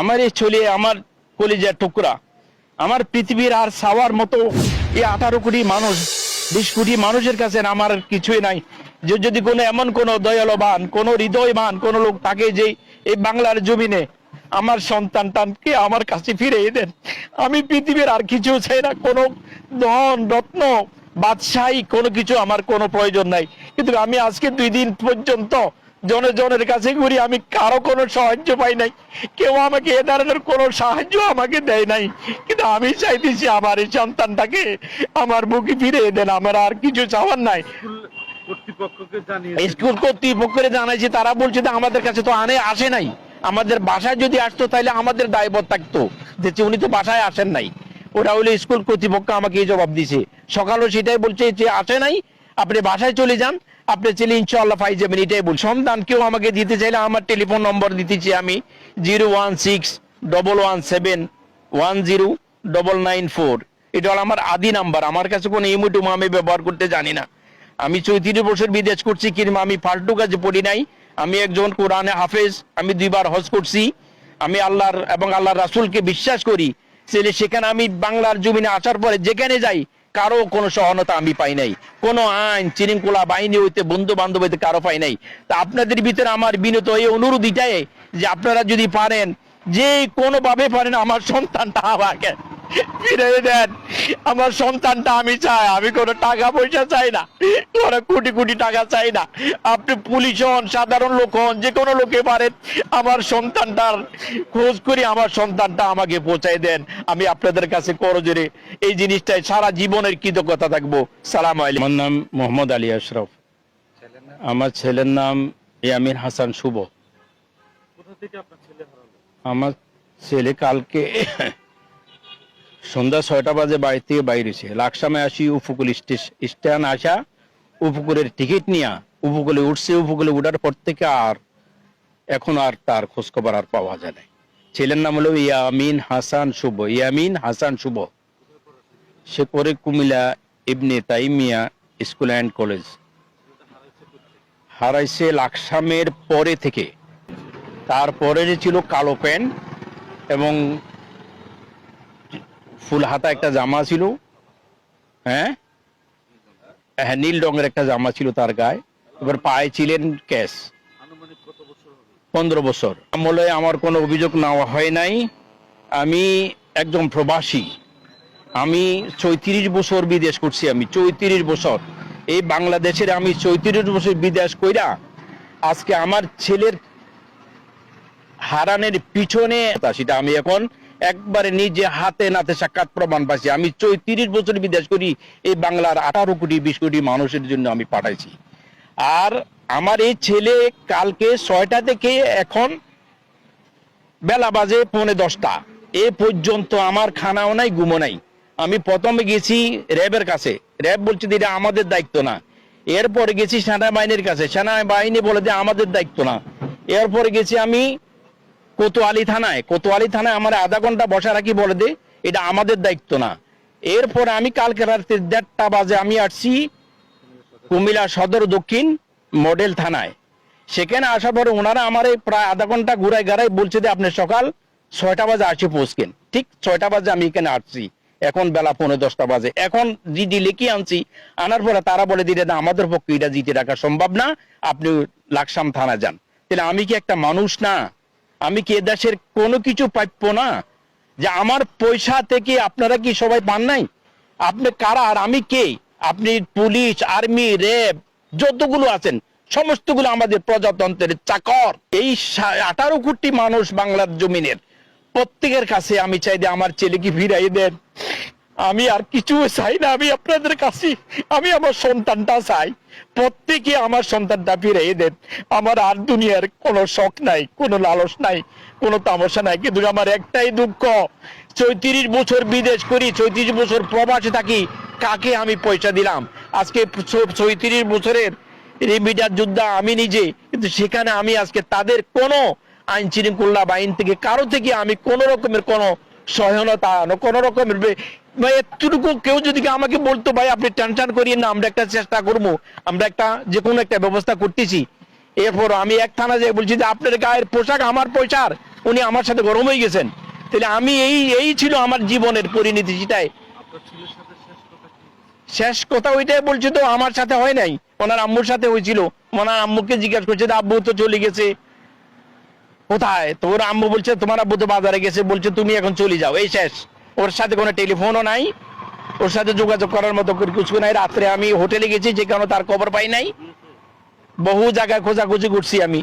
আমার এই চলে, আমার কলিজার টুকরা। আমার পৃথিবীর আর সাওয়ার মতো এই আঠারো কোটি মানুষ, বিশ কোটি মানুষের কাছে আমার কিছুই নাই। যে যদি কোনো এমন কোনো দয়ালবান, কোনো হৃদয়বান কোনো লোক থাকে যে এই বাংলার জমিনে আমার সন্তান টানকে আমার কাছে ফিরে দেন, আমি পৃথিবীর আর কিছু চাই না। কোনো ধন, রত্ন, বাদশাহী কোনো কিছু আমার কোনো প্রয়োজন নাই। কিন্তু আমি আজকে দুই দিন পর্যন্ত জনে জনের কাছে ঘুরি আমি কারও কোনো সাহায্য পাই নাই। কেউ আমাকে এ ধরনের কোনো সাহায্য আমাকে দেয় নাই। কিন্তু আমি চাইতেছি আমার এই সন্তানটাকে আমার বুকে ফিরে দেন আমার আর কিছু চাওয়ার নাই। স্কুল কর্তৃপক্ষকে জানাইছি তারা বলছে যে আমাদের কাছে তো আনে আসে নাই। আমাদের বাসায় যদি আসতো তাহলে আমাদের দায়বদ্ধ থাকতো। যে উনি তো বাসায় আসেন নাই। ওরা হলো স্কুল কর্তৃপক্ষ আমাকে এই জবাব দিছে। সকালও সেটাই বলছে যে আসে নাই। আপনি বাসায় চলে যান। আপনি চলে ইনশাল্লাহ পাই যাবেন এটাই বল সন্তান, কেউ আমাকে দিতে চাইলে আমার টেলিফোন নম্বর দিতেছি আমি zero one six double one seven one zero double nine four এটা হলো আমার আদি নাম্বার আমার কাছে কোনো ইমোটুমো আমি ব্যবহার করতে জানি না। আমি চৌত্রিশ বছর বিদেশ করছি কিন্তু আমি ফাল্টু কাজে পড়ি নাই। আমি একজন কোরআনে হাফেজ, আমি দুইবার হজ করছি। আমি আল্লাহর এবং আল্লাহর রাসূলকে বিশ্বাস করি। সেখানে আমি বাংলার জমিনে আসার পরে যেখানে যাই কারও কোনো সহনতা আমি পাই নাই। কোনো আইন চিরিঙ্কুলা বাহিনী হইতে বন্ধু বান্ধব হইতে কারও পাই নাই। তা আপনাদের ভিতরে আমার বিনত এই অনুরোধ এটাই যে আপনারা যদি পারেন, যে কোনোভাবে পারেন, আমার সন্তানটা আমাকে ফিরে দেন আমার সন্তানটা আমি চাই আমি কোনো টাকা পয়সা চাই না কোনো কোটি কোটি টাকা চাই না। আপনি পুলিশ হন সাধারণ লোক হন যে কোনো লোকে পারেন আমার সন্তানটার খোঁজ করে আমার সন্তানটা আমাকে পৌঁছায় দেন। আমি আপনাদের কাছে করজোরে এই জিনিসটাই সারা জীবনের কৃতজ্ঞতা থাকব। সালাম আলাইকুম। আমার নাম মোহাম্মদ আলী আশরাফ। আমার ছেলের নাম ইয়ামিন হাসান শুভ। কোথা থেকে আপনার ছেলে আমার ছেলে কালকে সন্ধ্যা ছয়টা বাজে বাড়ি থেকে বাইরেছে লাকসামে আসি উপকূল স্ট্যান্ড আসা, উপকূলের টিকিট নিয়া উপকূলে উঠছে। উপকূলে উঠার পর থেকে আর এখন আর তার খোঁজ খবর আর পাওয়া যায় না। ছেলের নাম হলো ইয়ামিন হাসান শুভ। ইয়ামিন হাসান শুভ। সে করে Cumilla Ibne Taimiya school and college. হারাইছে লাকসামের পরে থেকে। তারপরে ছিল কালো প্যান্ট এবং ফুল হাতা একটা জামা ছিল। হ্যাঁ? হ্যাঁ নীল রঙের একটা জামা ছিল তার গায়ে। এবার পায়ে ছিলেন ক্যাশ। পনেরো বছর। আমলে আমার কোনো অভিযোগ নেওয়া হয় নাই। আমি একজন প্রবাসী। আমি চৌত্রিশ বছর বিদেশ করছি আমি, চৌত্রিশ বছর। এই বাংলাদেশের আমি চৌত্রিশ বছর বিদেশ কইরা আজকে আমার ছেলের হারানের পিছনে সেটা আমি এখন একবারে নিজে হাতে নাতে সাক্ষাৎ প্রমাণ পাইছি। আমি চৌত্রিশ বছর বিদেশ করি, এই বাংলার আঠারো কোটি, বিশ কোটি মানুষের জন্য আমি পাঠাইছি। আর আমার এই ছেলে কালকে ছয়টা থেকে এখন বেলা বাজে পৌনে দশটা। এ পর্যন্ত আমার খানাও নাই ঘুমো নাই। আমি প্রথমে গেছি র্যাবের কাছে। র্যাব বলছে এটা আমাদের দায়িত্ব না। এরপরে গেছি সেনাবাহিনীর কাছে। সেনাবাহিনী বলে যে, আমাদের দায়িত্ব না। এরপরে গেছি আমি কোতোয়ালি থানায় কোতোয়ালি থানায় আমার আধা ঘণ্টা বসা রাখি বলে দে, এটা আমাদের দায়িত্ব না। এরপরে আমি কালকে রাত্রে দেড়টা বাজে আমি আসছি কুমিল্লা সদর দক্ষিণ মডেল থানায়। সেখানে আসার পরে ওনারা আমার প্রায় আধা ঘণ্টা ঘুরাই গাড়াই বলছে যে, আপনি সকাল ছয়টা বাজে আসি পৌঁছকেন। ঠিক ছয়টা বাজে আমি এখানে আসছি। এখন বেলা পৌনে দশটা বাজে। এখন জিডি লিখে আনছি। আনার পরে তারা বলে দিলে, না, আমাদের পক্ষে এটা জিতে রাখা সম্ভব না। আপনি লাকসাম থানা যান। তাহলে আমি কি একটা মানুষ না? আমি কি এদেশের দেশের কোনো কিছু প্রাপ্য না? যে আমার পয়সা থেকে আপনারা কি সবাই পান নাই? আপনি কারা আর আমি কে? আপনি পুলিশ, আর্মি, র্যাব, যতগুলো আছেন, সমস্তগুলো আমাদের প্রজাতন্ত্রের চাকর। এই আঠারো কোটি মানুষ বাংলার জমিনের। প্রত্যেকের কাছে আমি চাই যে আমার ছেলেকে ফিরাই দেন। আমি আর কিছু চাই না, আমি আপনাদের কাছে, আমি আমার সন্তানটা চাই। প্রত্যেকে আমার সন্তানটা ফিরাই দেন। আমার আর দুনিয়ার কোনো শখ নাই, কোনো লালস নাই, কোনো তামসা নাই। কিন্তু আমার একটাই দুঃখ, চৌত্রিশ বছর বিদেশ করি, চৌত্রিশ বছর প্রবাসে থাকি, কাকে আমি পয়সা দিলাম? আজকে চৌত্রিশ বছরের রেমিডার যোদ্ধা আমি নিজে, কিন্তু সেখানে আমি আজকে তাদের কোনো আইন শৃঙ্খলা বাহিনী থেকে, কারও থেকে আমি কোন রকমের কোনো সহায়তা, কোন রকমের মানে এতটুকু কেউ যদি আমাকে বলতো, ভাই, আপনি টেনশন করিয়ে না, আমরা একটা চেষ্টা করব, আমরা একটা যে কোনো একটা ব্যবস্থা করতেছি। এরপর আমি এক থানা যেয়ে বলছি যে, আপনার গায়ের পোশাক আমার পয়সার, উনি আমার সাথে গরম হয়ে গেছেন। তাহলে আমি এই এই ছিল আমার জীবনের পরিণতি সেটাই শেষ কথা ওইটাই বলছে তো, আমার সাথে হয় নাই। ওনার আম্মুর সাথে হয়েছিল। ওনার আম্মুকে জিজ্ঞাসা করছে যে আব্বু তো চলে গেছে। কোথায়? তো ওর আম্মু বলছে, তোমার আব্বু তো বাজারে গেছে। বলছে, তুমি এখন চলে যাও। এই শেষ। ওর সাথে কোনো টেলিফোনও নাই। ওর সাথে যোগাযোগ করার মতো কিছু নাই। রাত্রে আমি হোটেলে গেছি, যে কারণে তার খবর পাই নাই। বহু জায়গায় খোঁজাখুঁজি করছি আমি।